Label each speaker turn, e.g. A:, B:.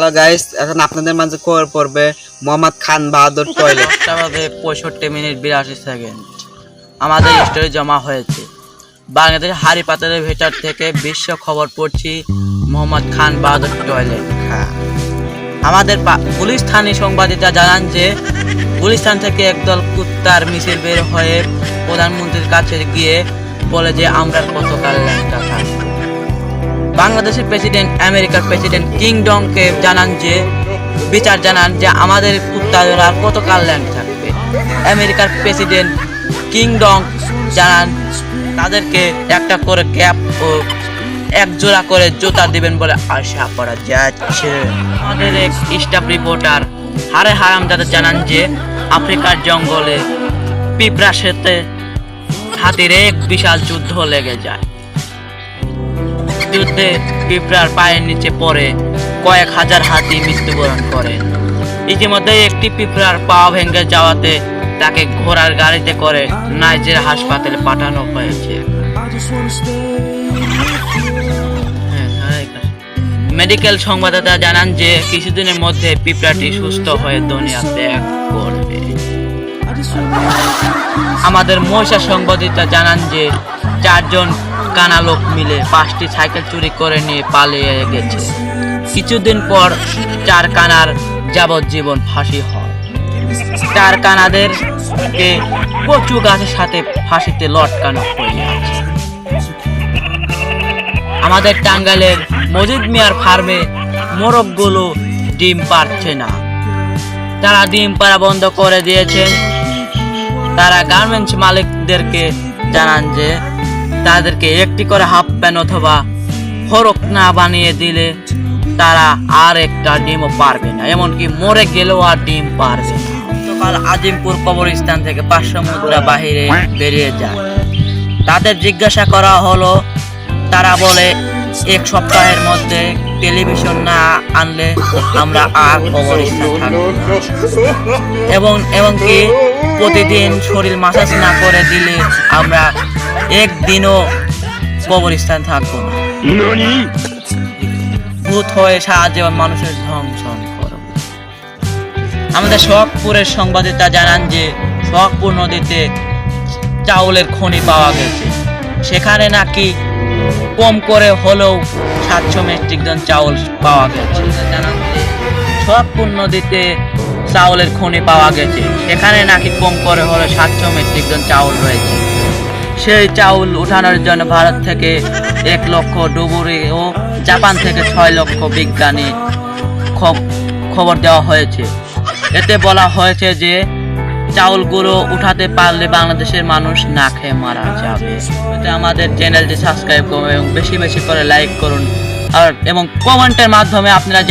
A: Hello guys এখন আপনাদের মাঝে খবর পড়বে, মোহাম্মদ খান বাহাদুর টয়লেট
B: বাজে পঁয়ষট্টি মিনিট বিরাশি সেকেন্ড আমাদের স্টোরি জমা হয়েছে। বাংলাদেশ হাড়ি পাতালের ভেতর থেকে বিশ্ব খবর পড়ছি, মোহাম্মদ খান বাহাদুর টয়লেট আমাদের পা- গুলিস্তানি সংবাদিতা জানান যে গুলিস্তান থেকে একদল কুত্তার মিছিল বের হয়ে প্রধানমন্ত্রীর কাছে গিয়ে বলে যে, আমরা কতকাল ল্যাংটা থাকব বাংলাদেশের প্রেসিডেন্ট, আমেরিকার প্রেসিডেন্ট কিং ডংকে জানান যে, বিচার জানান যে আমাদের কুত্তারা কতকাল ল্যান্ড থাকবে। আমেরিকার প্রেসিডেন্ট কিং ডং জানান, তাদেরকে একটা করে ক্যাপ ও এক জোড়া করে জুতা দিবেন বলে আশা করা যাচ্ছে। আমাদের এক স্টাফ রিপোর্টার হারে হারাম যাদের জানান যে, আফ্রিকার জঙ্গলে পিঁপড়ার সাথে হাতির এক বিশাল যুদ্ধ লেগে যায়। যুদ্ধে পিঁপড়ার পায়ের নিচে পড়ে কয়েক হাজার হাতি মৃত্যুবরণ করে। ইতিমধ্যে একটি পিঁপড়ার পা ভেঙে যাওয়াতে তাকে ঘোড়ার গাড়িতে করে নাইজের হাসপাতালে পাঠানো হয়েছে। মেডিকেল সংবাদদাতা জানান যে কিছুদিনের মধ্যে পিঁপড়াটি সুস্থ হয়ে দুনিয়া ত্যাগ করবে আমাদের মহিষা সংবাদিতা জানান যে চারজন কানা লোক মিলে পাঁচটি সাইকেল চুরি করে নিয়ে পালিয়ে গেছে। কিছুদিন পর চার কানার যাবজ্জীবন ফাঁসি হয়। চার কানাদেরকে কচু গাছের সাথে ফাঁসিতে লটকানো হয়ে আমাদের টাঙ্গাইলের মজিদ মিয়ার ফার্মে মোরগগুলো ডিম পারছে না। তারা ডিম পাড়া বন্ধ করে দিয়েছেন। তারা গার্মেন্টস মালিকদেরকে জানান যে তাদেরকে একটি করে হাফ প্যান্ট অথবা ফরক না বানিয়ে দিলে তারা আর একটা ডিমও পারবে না। এমনকি মরে গেলেও আর ডিম পারবে না। সকাল আজিমপুর কবরস্থান থেকে পাঁচশো মুদ্রা বাহিরে বেরিয়ে যায়। তাদের জিজ্ঞাসা করা হলো, তারা বলে, এক সপ্তাহের মধ্যে টেলিভিশন না আনলে আমরা আর কবরস্থান এবং এমনকি প্রতিদিন শরীর মাসাজ না করে দিলে আমরা একদিনও কবরস্থান থাকব না। ভূত হয়ে জীবন মানুষের ধ্বংসন করব। আমাদের সোহাগপুরের সংবাদিতা জানান যে সোহাগপুর নদীতে চাউলের খনি পাওয়া গেছে। সেখানে নাকি কম করে হলেও সাতশো মেট্রিক টন চাউল পাওয়া গেছে। জানান যে সোহাগপুর নদীতে চাউলের খনি পাওয়া গেছে। সেখানে নাকি কম করে হলে সাতশো মেট্রিক টন চাউল রয়েছে। সেই চাউল উঠানোর জন্য ভারত থেকে এক লক্ষ ডুবুরি ও জাপান থেকে ছয় লক্ষ বিজ্ঞানী খবর দেওয়া হয়েছে। এতে বলা হয়েছে যে, চাউলগুলো উঠাতে পারলে বাংলাদেশের মানুষ না খেয়ে মারা যাবে। আমাদের চ্যানেলটি সাবস্ক্রাইব করুন এবং বেশি বেশি করে লাইক করুন। আর, এবং কমেন্টের মাধ্যমে আপনারা